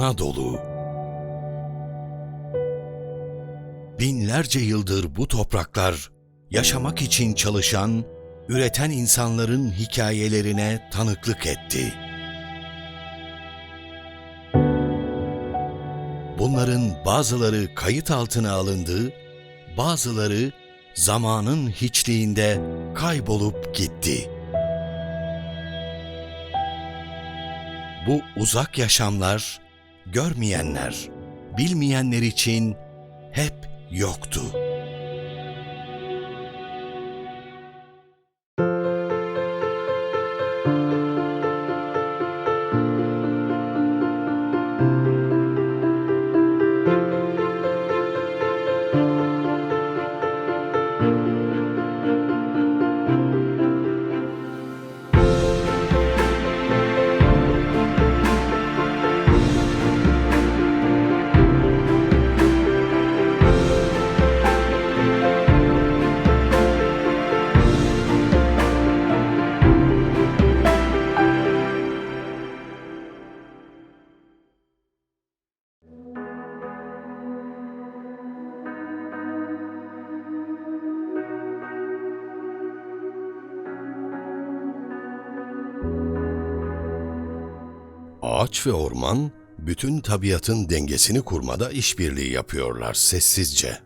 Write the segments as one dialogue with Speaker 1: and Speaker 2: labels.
Speaker 1: Anadolu. Binlerce yıldır bu topraklar yaşamak için çalışan, üreten insanların hikayelerine tanıklık etti. Bunların bazıları kayıt altına alındı, bazıları zamanın hiçliğinde kaybolup gitti. Bu uzak yaşamlar, görmeyenler, bilmeyenler için hep yoktu. Ağaç ve orman bütün tabiatın dengesini kurmada işbirliği yapıyorlar sessizce.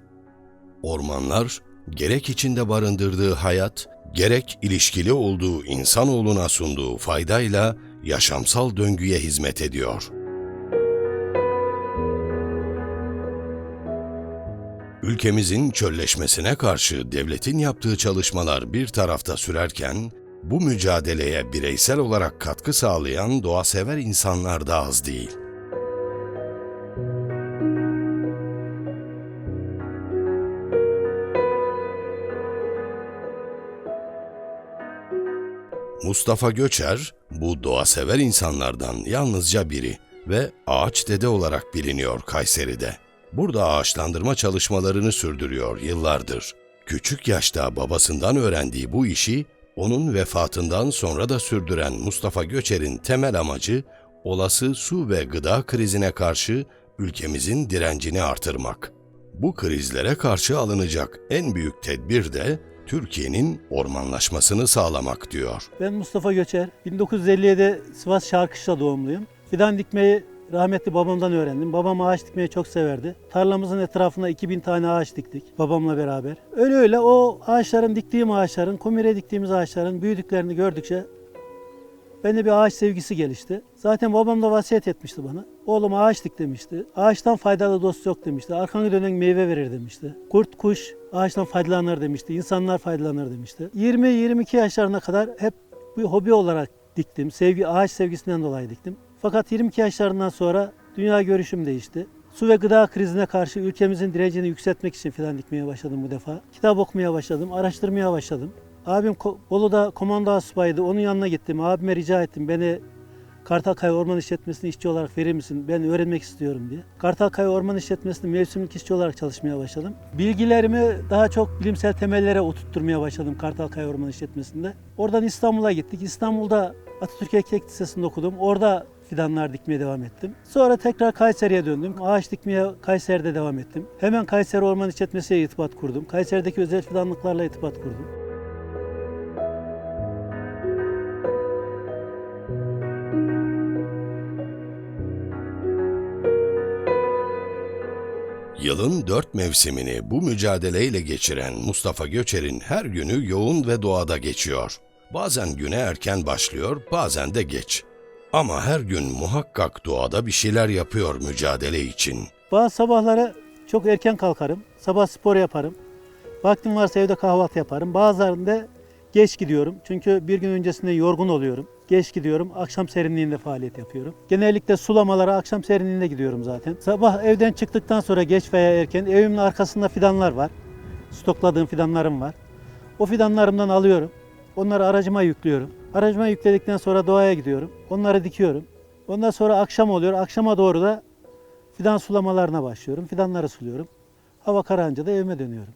Speaker 1: Ormanlar gerek içinde barındırdığı hayat, gerek ilişkili olduğu insanoğluna sunduğu faydayla yaşamsal döngüye hizmet ediyor. Ülkemizin çölleşmesine karşı devletin yaptığı çalışmalar bir tarafta sürerken, bu mücadeleye bireysel olarak katkı sağlayan doğasever insanlar da az değil. Mustafa Göçer, bu doğasever insanlardan yalnızca biri ve ağaç dede olarak biliniyor Kayseri'de. Burada ağaçlandırma çalışmalarını sürdürüyor yıllardır. Küçük yaşta babasından öğrendiği bu işi onun vefatından sonra da sürdüren Mustafa Göçer'in temel amacı olası su ve gıda krizine karşı ülkemizin direncini artırmak. Bu krizlere karşı alınacak en büyük tedbir de Türkiye'nin ormanlaşmasını sağlamak diyor.
Speaker 2: Ben Mustafa Göçer. 1957'de Sivas Şarkışla doğumluyum. Fidan dikmeyi rahmetli babamdan öğrendim. Babam ağaç dikmeyi çok severdi. Tarlamızın etrafına 2000 tane ağaç diktik babamla beraber. Öyle öyle o ağaçların, diktiğim ağaçların, komire diktiğimiz ağaçların büyüdüklerini gördükçe bende bir ağaç sevgisi gelişti. Zaten babam da vasiyet etmişti bana. Oğlum ağaç dik demişti. Ağaçtan faydalı dost yok demişti. Arkanı dönen meyve verir demişti. Kurt, kuş ağaçtan faydalanır demişti. İnsanlar faydalanır demişti. 20-22 yaşlarına kadar hep bir hobi olarak diktim. Sevgi, ağaç sevgisinden dolayı diktim. Fakat 22 yaşlarından sonra dünya görüşüm değişti. Su ve gıda krizine karşı ülkemizin direncini yükseltmek için filan dikmeye başladım bu defa. Kitap okumaya başladım, araştırmaya başladım. Abim Bolu'da komando asubaydı. Onun yanına gittim. Abime rica ettim. Beni Kartalkaya Orman İşletmesi'ne işçi olarak verir misin? Ben öğrenmek istiyorum diye. Kartalkaya Orman İşletmesi'nde mevsimlik işçi olarak çalışmaya başladım. Bilgilerimi daha çok bilimsel temellere oturtturmaya başladım Kartalkaya Orman İşletmesi'nde. Oradan İstanbul'a gittik. İstanbul'da Atatürk Erkek Lisesi'nde okudum. Orada fidanlar dikmeye devam ettim. Sonra tekrar Kayseri'ye döndüm. Ağaç dikmeye Kayseri'de devam ettim. Hemen Kayseri Orman İşletmesi'yle irtibat kurdum. Kayseri'deki özel fidanlıklarla irtibat kurdum.
Speaker 1: Yılın dört mevsimini bu mücadeleyle geçiren Mustafa Göçer'in her günü yoğun ve doğada geçiyor. Bazen güne erken başlıyor, bazen de geç. Ama her gün muhakkak doğada bir şeyler yapıyor mücadele için.
Speaker 2: Bazı sabahları çok erken kalkarım. Sabah spor yaparım. Vaktim varsa evde kahvaltı yaparım. Bazılarında geç gidiyorum. Çünkü bir gün öncesinde yorgun oluyorum. Geç gidiyorum. Akşam serinliğinde faaliyet yapıyorum. Genellikle sulamalara akşam serinliğinde gidiyorum zaten. Sabah evden çıktıktan sonra geç veya erken evimin arkasında fidanlar var. Stokladığım fidanlarım var. O fidanlarımdan alıyorum. Onları aracıma yüklüyorum. Aracıma yükledikten sonra doğaya gidiyorum. Onları dikiyorum. Ondan sonra akşam oluyor. Akşama doğru da fidan sulamalarına başlıyorum. Fidanları suluyorum. Hava kararınca da evime dönüyorum.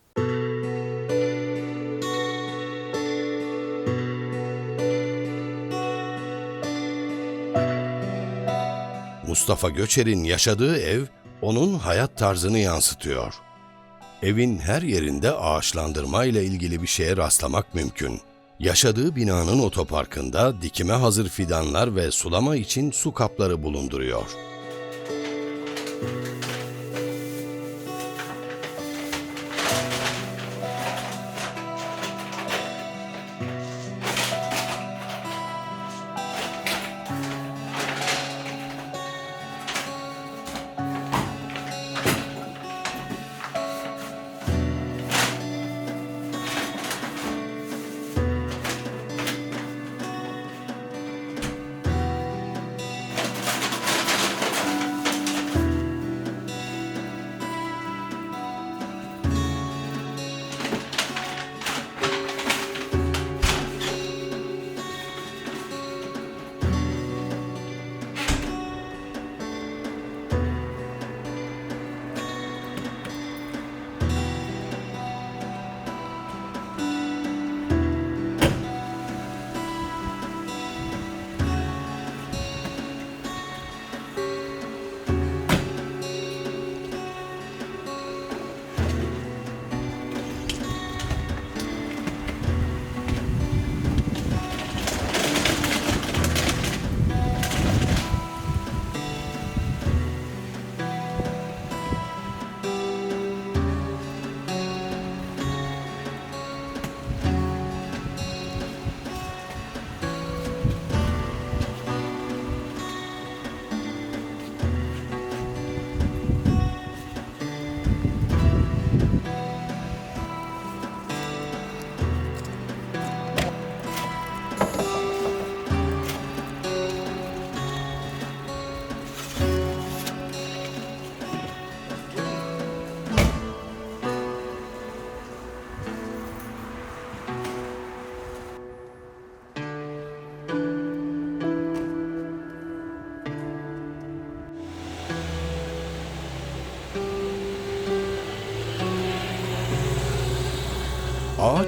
Speaker 1: Mustafa Göçer'in yaşadığı ev onun hayat tarzını yansıtıyor. Evin her yerinde ağaçlandırma ile ilgili bir şeye rastlamak mümkün. Yaşadığı binanın otoparkında dikime hazır fidanlar ve sulama için su kapları bulunduruyor.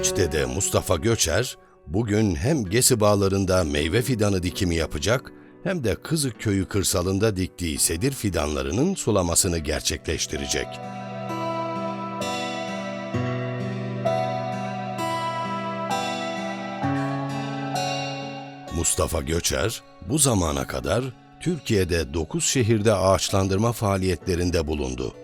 Speaker 1: Ağaç Dede Mustafa Göçer, bugün hem Gesi Bağları'nda meyve fidanı dikimi yapacak, hem de Kızık Köyü kırsalında diktiği sedir fidanlarının sulamasını gerçekleştirecek. Mustafa Göçer, bu zamana kadar Türkiye'de 9 şehirde ağaçlandırma faaliyetlerinde bulundu.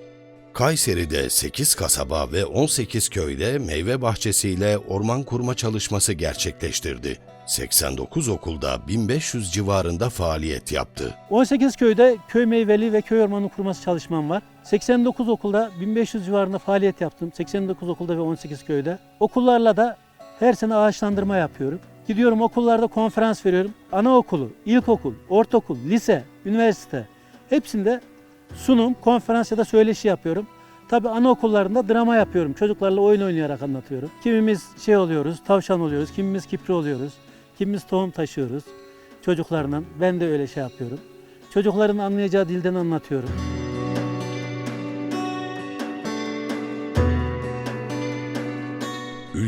Speaker 1: Kayseri'de 8 kasaba ve 18 köyde meyve bahçesiyle orman kurma çalışması gerçekleştirdi. 89 okulda 1500 civarında faaliyet yaptı.
Speaker 2: 18 köyde köy meyveli ve köy ormanı kurması çalışmam var. 89 okulda 1500 civarında faaliyet yaptım. 89 okulda ve 18 köyde. Okullarla da her sene ağaçlandırma yapıyorum. Gidiyorum okullarda konferans veriyorum. Anaokulu, ilkokul, ortaokul, lise, üniversite hepsinde sunum, konferans ya da söyleşi yapıyorum. Tabii anaokullarında drama yapıyorum. Çocuklarla oyun oynayarak anlatıyorum. Kimimiz şey oluyoruz, tavşan oluyoruz, kimimiz kipri oluyoruz, kimimiz tohum taşıyoruz çocuklarla. Ben de öyle şey yapıyorum. Çocukların anlayacağı dilden anlatıyorum.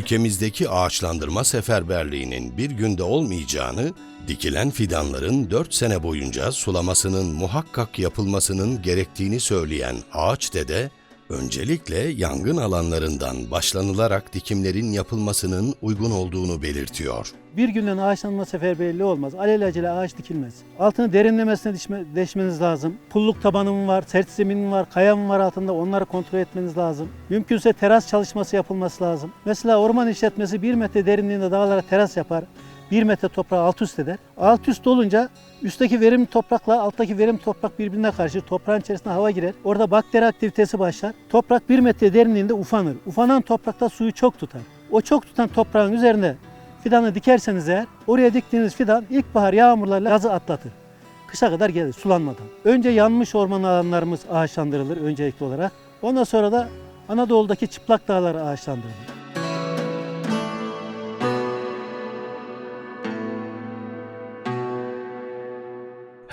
Speaker 1: Ülkemizdeki ağaçlandırma seferberliğinin bir günde olmayacağını, dikilen fidanların 4 sene boyunca sulamasının muhakkak yapılmasının gerektiğini söyleyen Ağaç Dede, öncelikle yangın alanlarından başlanılarak dikimlerin yapılmasının uygun olduğunu belirtiyor.
Speaker 2: Bir günden ağaçlanma seferberliği olmaz. Alelacele ağaç dikilmez. Altını derinlemesine deşmeniz lazım. Pulluk tabanı mı var, sert zemin mi var, kaya mı var altında onları kontrol etmeniz lazım. Mümkünse teras çalışması yapılması lazım. Mesela orman işletmesi 1 metre derinliğinde dağlara teras yapar. 1 metre toprağı alt üst eder. Alt üst olunca üstteki verimli toprakla alttaki verimli toprak birbirine karşı toprağın içerisine hava girer. Orada bakteri aktivitesi başlar. Toprak 1 metre derinliğinde ufanır. Ufanan toprakta suyu çok tutar. O çok tutan toprağın üzerine fidanı dikerseniz eğer oraya diktiğiniz fidan ilkbahar yağmurlarla gazı atlatır. Kışa kadar gelir sulanmadan. Önce yanmış orman alanlarımız ağaçlandırılır öncelikli olarak. Ondan sonra da Anadolu'daki çıplak dağlar ağaçlandırılır.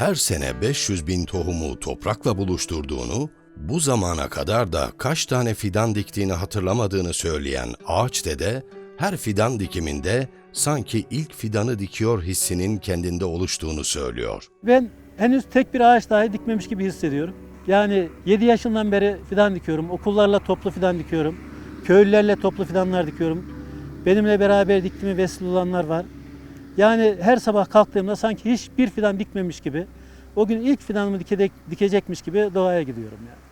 Speaker 1: her sene 500 bin tohumu toprakla buluşturduğunu, bu zamana kadar da kaç tane fidan diktiğini hatırlamadığını söyleyen Ağaç Dede, her fidan dikiminde sanki ilk fidanı dikiyor hissinin kendinde oluştuğunu söylüyor.
Speaker 2: Ben henüz tek bir ağaç dahi dikmemiş gibi hissediyorum. Yani 7 yaşından beri fidan dikiyorum. Okullarla toplu fidan dikiyorum. Köylülerle toplu fidanlar dikiyorum. Benimle beraber diktiğime vesile olanlar var. Yani her sabah kalktığımda sanki hiçbir fidan dikmemiş gibi, o gün ilk fidanımı dike- dikecekmiş gibi doğaya gidiyorum yani.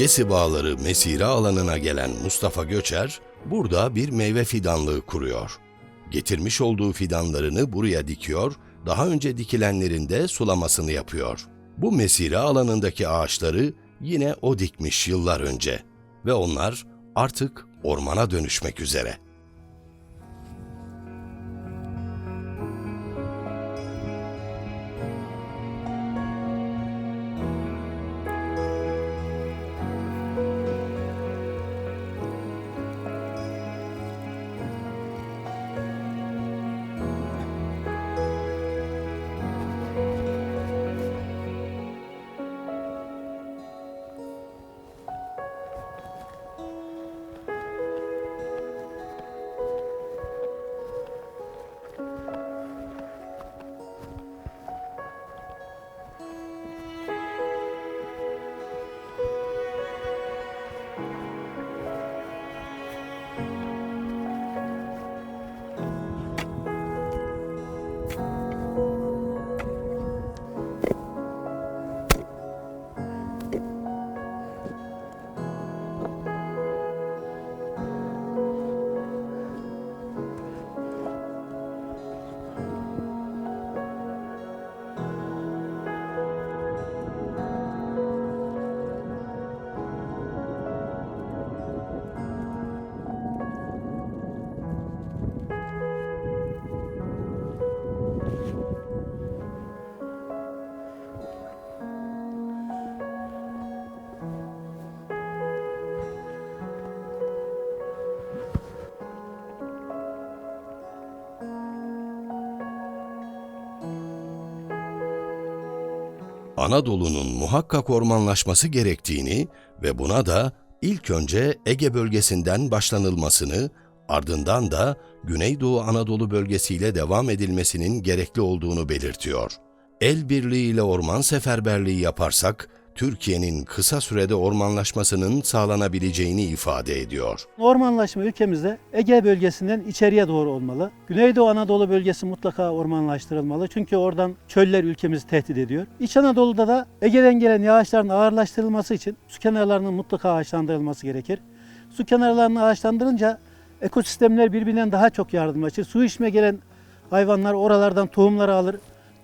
Speaker 1: Gesi Bağları mesire alanına gelen Mustafa Göçer, burada bir meyve fidanlığı kuruyor. Getirmiş olduğu fidanlarını buraya dikiyor, daha önce dikilenlerin de sulamasını yapıyor. Bu mesire alanındaki ağaçları yine o dikmiş yıllar önce ve onlar artık ormana dönüşmek üzere. Anadolu'nun muhakkak ormanlaşması gerektiğini ve buna da ilk önce Ege bölgesinden başlanılmasını, ardından da Güneydoğu Anadolu bölgesiyle devam edilmesinin gerekli olduğunu belirtiyor. El birliğiyle orman seferberliği yaparsak, Türkiye'nin kısa sürede ormanlaşmasının sağlanabileceğini ifade ediyor.
Speaker 2: Ormanlaşma ülkemizde Ege bölgesinden içeriye doğru olmalı. Güneydoğu Anadolu bölgesi mutlaka ormanlaştırılmalı. Çünkü oradan çöller ülkemizi tehdit ediyor. İç Anadolu'da da Ege'den gelen yağışların ağırlaştırılması için su kenarlarının mutlaka ağaçlandırılması gerekir. Su kenarlarını ağaçlandırınca ekosistemler birbirinden daha çok yardımlaşır. Su içme gelen hayvanlar oralardan tohumları alır,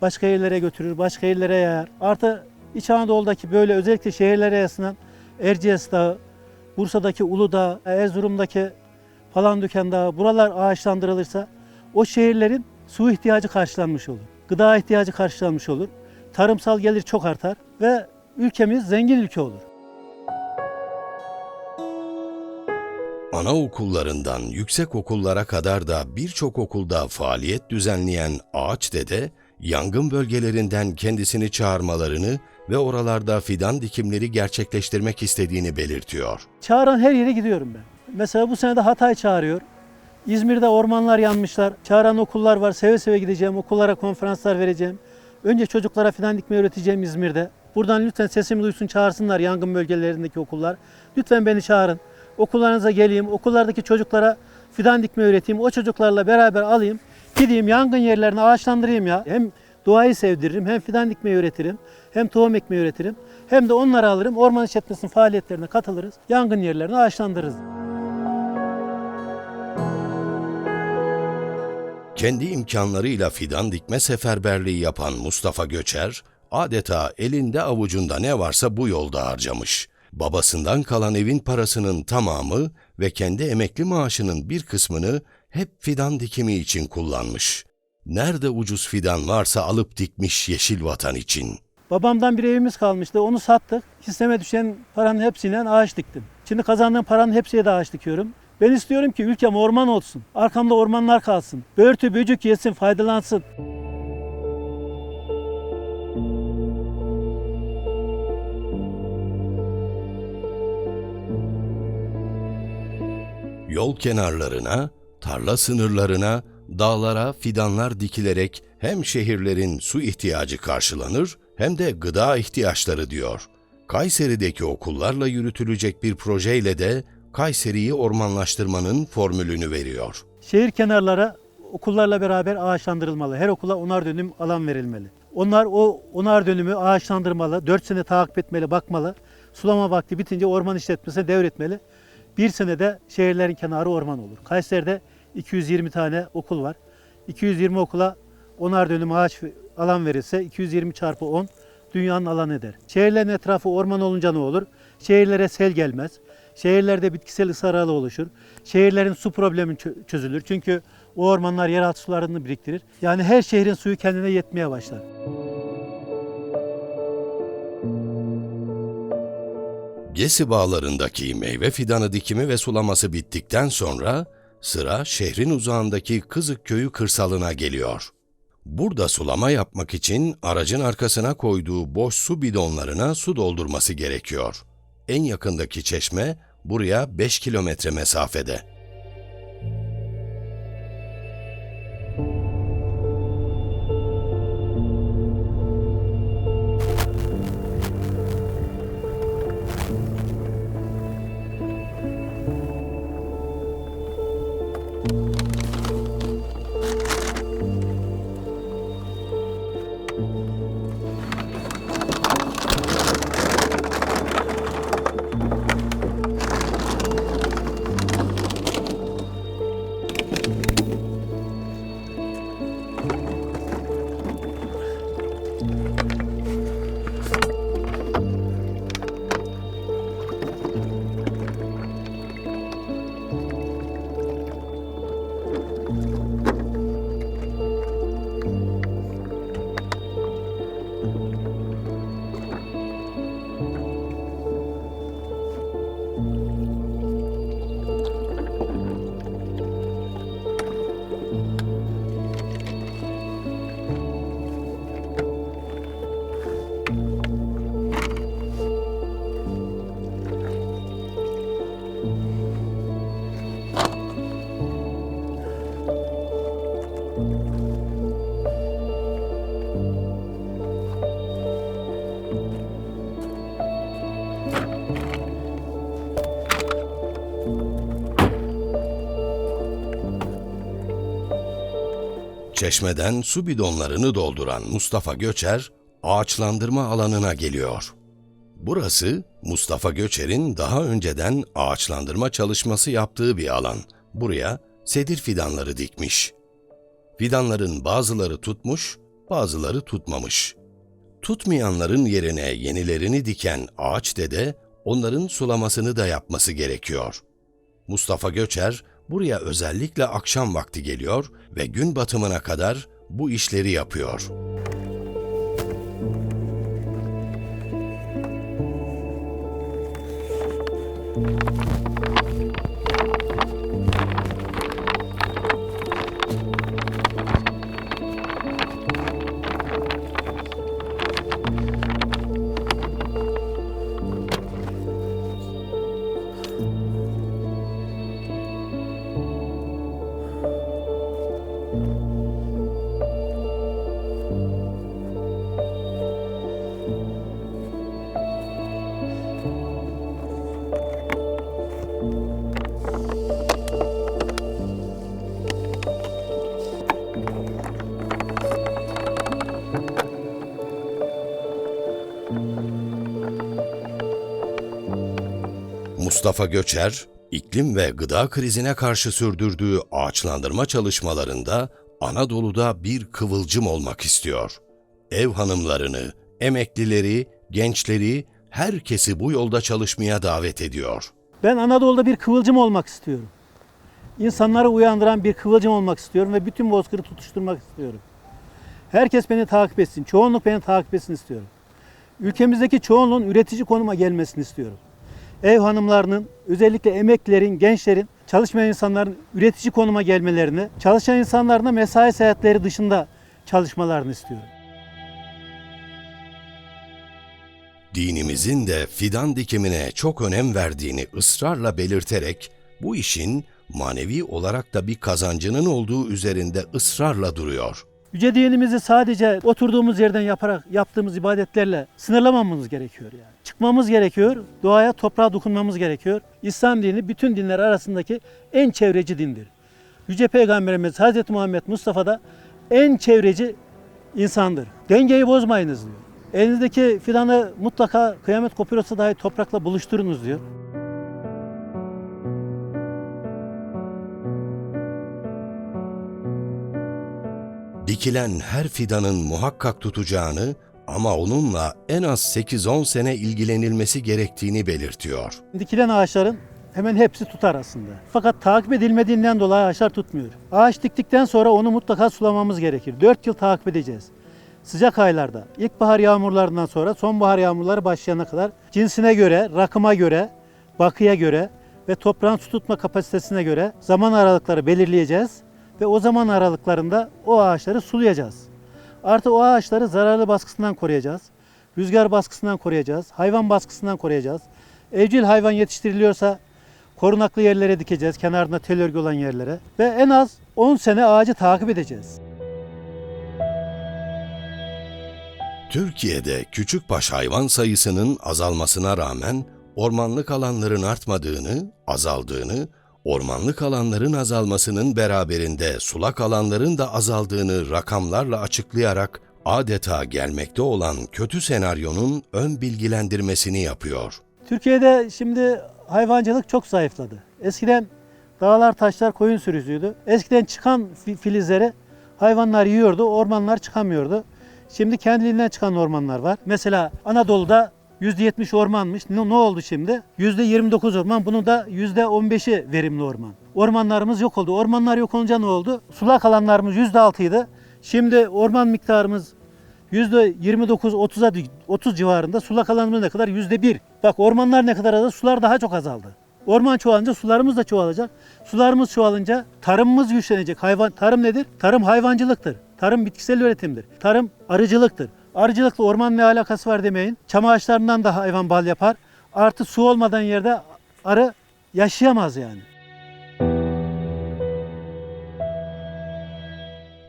Speaker 2: başka yerlere götürür, başka yerlere yayar. Artı İç Anadolu'daki böyle özellikle şehirlere yaslanan Erciyes Dağı, Bursa'daki Uludağ, Erzurum'daki Palandöken Dağı buralar ağaçlandırılırsa o şehirlerin su ihtiyacı karşılanmış olur. Gıda ihtiyacı karşılanmış olur. Tarımsal gelir çok artar ve ülkemiz zengin ülke olur.
Speaker 1: Anaokullarından yüksek okullara kadar da birçok okulda faaliyet düzenleyen Ağaç Dede, yangın bölgelerinden kendisini çağırmalarını ve oralarda fidan dikimleri gerçekleştirmek istediğini belirtiyor.
Speaker 2: Çağıran her yere gidiyorum ben. Mesela bu sene de Hatay çağırıyor. İzmir'de ormanlar yanmışlar. Çağıran okullar var. Seve seve gideceğim. Okullara konferanslar vereceğim. Önce çocuklara fidan dikmeyi öğreteceğim İzmir'de. Buradan lütfen sesimi duysun çağırsınlar yangın bölgelerindeki okullar. Lütfen beni çağırın. Okullarınıza geleyim. Okullardaki çocuklara fidan dikmeyi öğreteyim. O çocuklarla beraber alayım. Gideyim yangın yerlerini ağaçlandırayım ya. Hem doğayı sevdiririm. Hem fidan dikmeyi öğretirim, hem tohum ekmeyi öğretirim. Hem de onları alırım. Orman işletmesinin faaliyetlerine katılırız. Yangın yerlerini ağaçlandırırız.
Speaker 1: Kendi imkanlarıyla fidan dikme seferberliği yapan Mustafa Göçer, adeta elinde avucunda ne varsa bu yolda harcamış. Babasından kalan evin parasının tamamı ve kendi emekli maaşının bir kısmını hep fidan dikimi için kullanmış. Nerede ucuz fidan varsa alıp dikmiş yeşil vatan için.
Speaker 2: Babamdan bir evimiz kalmıştı. Onu sattık. Hisseme düşen paranın hepsiyle ağaç diktim. Şimdi kazandığım paranın hepsiyle de ağaç dikiyorum. Ben istiyorum ki ülkem orman olsun. Arkamda ormanlar kalsın. Börtü böcük yesin, faydalansın.
Speaker 1: Yol kenarlarına, tarla sınırlarına, dağlara fidanlar dikilerek hem şehirlerin su ihtiyacı karşılanır hem de gıda ihtiyaçları diyor. Kayseri'deki okullarla yürütülecek bir projeyle de Kayseri'yi ormanlaştırmanın formülünü veriyor.
Speaker 2: Şehir kenarlara okullarla beraber ağaçlandırılmalı. Her okula onar dönüm alan verilmeli. Onlar o onar dönümü ağaçlandırmalı. 4 sene takip etmeli, bakmalı. Sulama vakti bitince orman işletmesine devretmeli. Bir senede şehirlerin kenarı orman olur. Kayseri'de 220 tane okul var. 220 okula onar dönüm ağaç alan verilse 220 çarpı 10 dünyanın alanı eder. Şehirlerin etrafı orman olunca ne olur? Şehirlere sel gelmez. Şehirlerde bitkisel ısı aralığı oluşur. Şehirlerin su problemi çö- çözülür. Çünkü o ormanlar yeraltı sularını biriktirir. Yani her şehrin suyu kendine yetmeye başlar.
Speaker 1: Gesi bağlarındaki meyve fidanı dikimi ve sulaması bittikten sonra sıra şehrin uzağındaki Kızık Köyü kırsalına geliyor. Burada sulama yapmak için aracın arkasına koyduğu boş su bidonlarına su doldurması gerekiyor. En yakındaki çeşme buraya 5 kilometre mesafede. Çeşmeden su bidonlarını dolduran Mustafa Göçer, ağaçlandırma alanına geliyor. Burası Mustafa Göçer'in daha önceden ağaçlandırma çalışması yaptığı bir alan. Buraya sedir fidanları dikmiş. Fidanların bazıları tutmuş, bazıları tutmamış. Tutmayanların yerine yenilerini diken ağaç dede onların sulamasını da yapması gerekiyor. Mustafa Göçer buraya özellikle akşam vakti geliyor ve gün batımına kadar bu işleri yapıyor. Mustafa Göçer, iklim ve gıda krizine karşı sürdürdüğü ağaçlandırma çalışmalarında Anadolu'da bir kıvılcım olmak istiyor. Ev hanımlarını, emeklileri, gençleri, herkesi bu yolda çalışmaya davet ediyor.
Speaker 2: Ben Anadolu'da bir kıvılcım olmak istiyorum. İnsanları uyandıran bir kıvılcım olmak istiyorum ve bütün bozkırı tutuşturmak istiyorum. Herkes beni takip etsin, çoğunluk beni takip etsin istiyorum. Ülkemizdeki çoğunluğun üretici konuma gelmesini istiyorum. Ev hanımlarının, özellikle emeklilerin, gençlerin, çalışmayan insanların üretici konuma gelmelerini, çalışan insanların da mesai saatleri dışında çalışmalarını istiyorum.
Speaker 1: Dinimizin de fidan dikimine çok önem verdiğini ısrarla belirterek bu işin manevi olarak da bir kazancının olduğu üzerinde ısrarla duruyor.
Speaker 2: Yüce dinimizi sadece oturduğumuz yerden yaparak yaptığımız ibadetlerle sınırlamamamız gerekiyor yani. Çıkmamız gerekiyor, doğaya, toprağa dokunmamız gerekiyor. İslam dini bütün dinler arasındaki en çevreci dindir. Yüce Peygamberimiz Hz. Muhammed Mustafa da en çevreci insandır. Dengeyi bozmayınız diyor. Elinizdeki fidanı mutlaka kıyamet kopuyorsa dahi toprakla buluşturunuz diyor.
Speaker 1: Dikilen her fidanın muhakkak tutacağını ama onunla en az 8-10 sene ilgilenilmesi gerektiğini belirtiyor.
Speaker 2: Dikilen ağaçların hemen hepsi tutar aslında. Fakat takip edilmediğinden dolayı ağaçlar tutmuyor. Ağaç diktikten sonra onu mutlaka sulamamız gerekir. 4 yıl takip edeceğiz. Sıcak aylarda, ilkbahar yağmurlarından sonra sonbahar yağmurları başlayana kadar cinsine göre, rakıma göre, bakıya göre ve toprağın su tutma kapasitesine göre zaman aralıkları belirleyeceğiz ve o zaman aralıklarında o ağaçları sulayacağız. Artı o ağaçları zararlı baskısından koruyacağız. Rüzgar baskısından koruyacağız. Hayvan baskısından koruyacağız. Evcil hayvan yetiştiriliyorsa korunaklı yerlere dikeceğiz. Kenarında tel örgü olan yerlere. Ve en az 10 sene ağacı takip edeceğiz.
Speaker 1: Türkiye'de küçükbaş hayvan sayısının azalmasına rağmen ormanlık alanların artmadığını, azaldığını, ormanlık alanların azalmasının beraberinde sulak alanların da azaldığını rakamlarla açıklayarak adeta gelmekte olan kötü senaryonun ön bilgilendirmesini yapıyor.
Speaker 2: Türkiye'de şimdi hayvancılık çok zayıfladı. Eskiden dağlar, taşlar koyun sürüsüydü. Eskiden çıkan fi- filizleri hayvanlar yiyordu, ormanlar çıkamıyordu. Şimdi kendiliğinden çıkan ormanlar var. Mesela Anadolu'da %70 ormanmış. Ne, ne oldu şimdi? %29 orman. Bunun da %15'i verimli orman. Ormanlarımız yok oldu. Ormanlar yok olunca ne oldu? Sulak alanlarımız %6 idi. Şimdi orman miktarımız %29-30'a 30 civarında sulak alanımız ne kadar? %1. Bak ormanlar ne kadar azaldı? Sular daha çok azaldı. Orman çoğalınca sularımız da çoğalacak. Sularımız çoğalınca tarımımız güçlenecek. Hayvan tarım nedir? Tarım hayvancılıktır. Tarım bitkisel üretimdir. Tarım arıcılıktır. Arıcılıkla orman ne alakası var demeyin. Çam ağaçlarından da hayvan bal yapar. Artı su olmadan yerde arı yaşayamaz yani.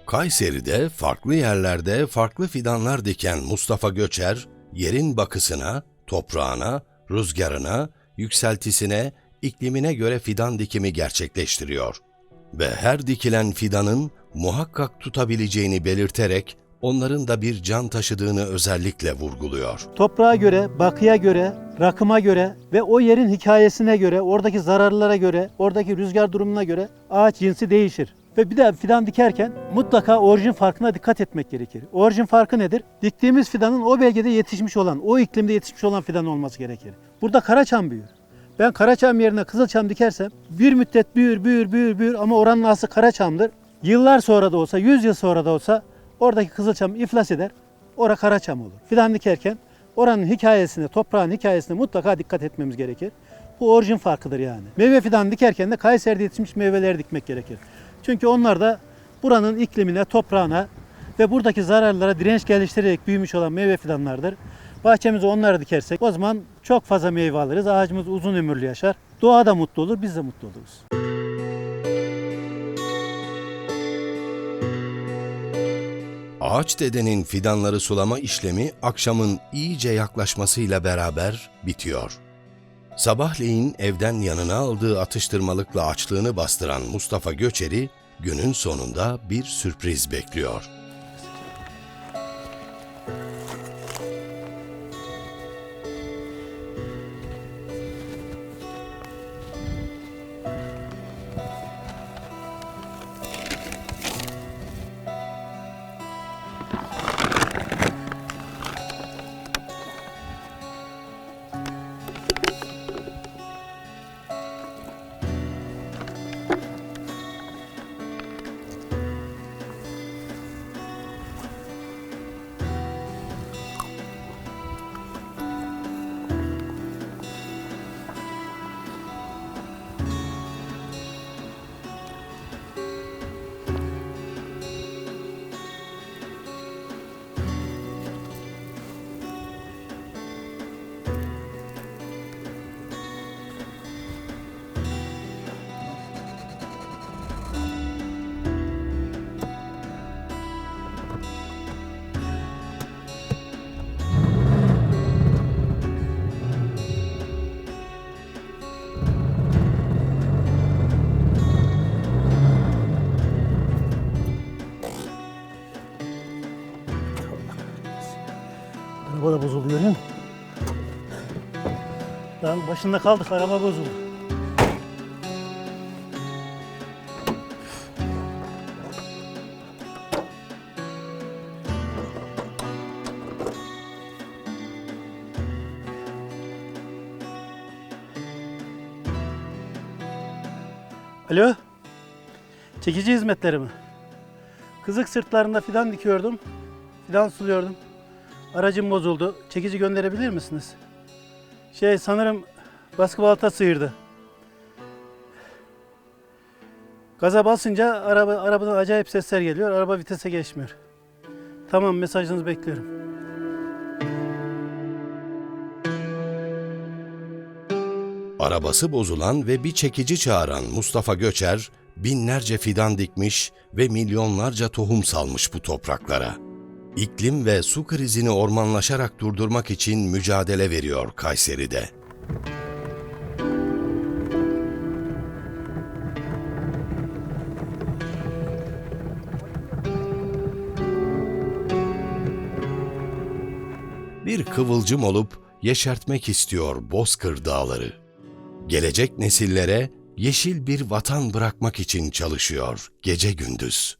Speaker 1: Kayseri'de farklı yerlerde farklı fidanlar diken Mustafa Göçer, yerin bakısına, toprağına, rüzgarına, yükseltisine, iklimine göre fidan dikimi gerçekleştiriyor. Ve her dikilen fidanın muhakkak tutabileceğini belirterek onların da bir can taşıdığını özellikle vurguluyor.
Speaker 2: Toprağa göre, bakıya göre, rakıma göre ve o yerin hikayesine göre, oradaki zararlara göre, oradaki rüzgar durumuna göre ağaç cinsi değişir. Ve bir de fidan dikerken mutlaka orijin farkına dikkat etmek gerekir. Orijin farkı nedir? Diktiğimiz fidanın o bölgede yetişmiş olan, o iklimde yetişmiş olan fidan olması gerekir. Burada karaçam büyür. Ben karaçam yerine kızılçam dikersem bir müddet büyür, büyür, büyür, büyür ama oranın aslı karaçamdır. Yıllar sonra da olsa, 100 yıl sonra da olsa oradaki kızılçam iflas eder. Ora karaçam olur. Fidan dikerken oranın hikayesine, toprağın hikayesine mutlaka dikkat etmemiz gerekir. Bu orijin farkıdır yani. Meyve fidan dikerken de Kayseri'de yetişmiş meyveleri dikmek gerekir. Çünkü onlar da buranın iklimine, toprağına ve buradaki zararlara direnç geliştirerek büyümüş olan meyve fidanlardır. Bahçemize onları dikersek o zaman çok fazla meyve alırız. Ağacımız uzun ömürlü yaşar. Doğa da mutlu olur, biz de mutlu oluruz.
Speaker 1: Ağaç dedenin fidanları sulama işlemi akşamın iyice yaklaşmasıyla beraber bitiyor. Sabahleyin evden yanına aldığı atıştırmalıkla açlığını bastıran Mustafa Göçer'i günün sonunda bir sürpriz bekliyor.
Speaker 2: Daha başında kaldık araba bozuldu. Alo. Çekici hizmetleri mi? Kızık sırtlarında fidan dikiyordum. Fidan suluyordum. Aracım bozuldu. Çekici gönderebilir misiniz? Şey sanırım baskı balata sıyırdı. Gaza basınca araba arabadan acayip sesler geliyor. Araba vitese geçmiyor. Tamam mesajınızı bekliyorum.
Speaker 1: Arabası bozulan ve bir çekici çağıran Mustafa Göçer, binlerce fidan dikmiş ve milyonlarca tohum salmış bu topraklara. İklim ve su krizini ormanlaşarak durdurmak için mücadele veriyor Kayseri'de. Bir kıvılcım olup yeşertmek istiyor Bozkır Dağları gelecek nesillere yeşil bir vatan bırakmak için çalışıyor gece gündüz.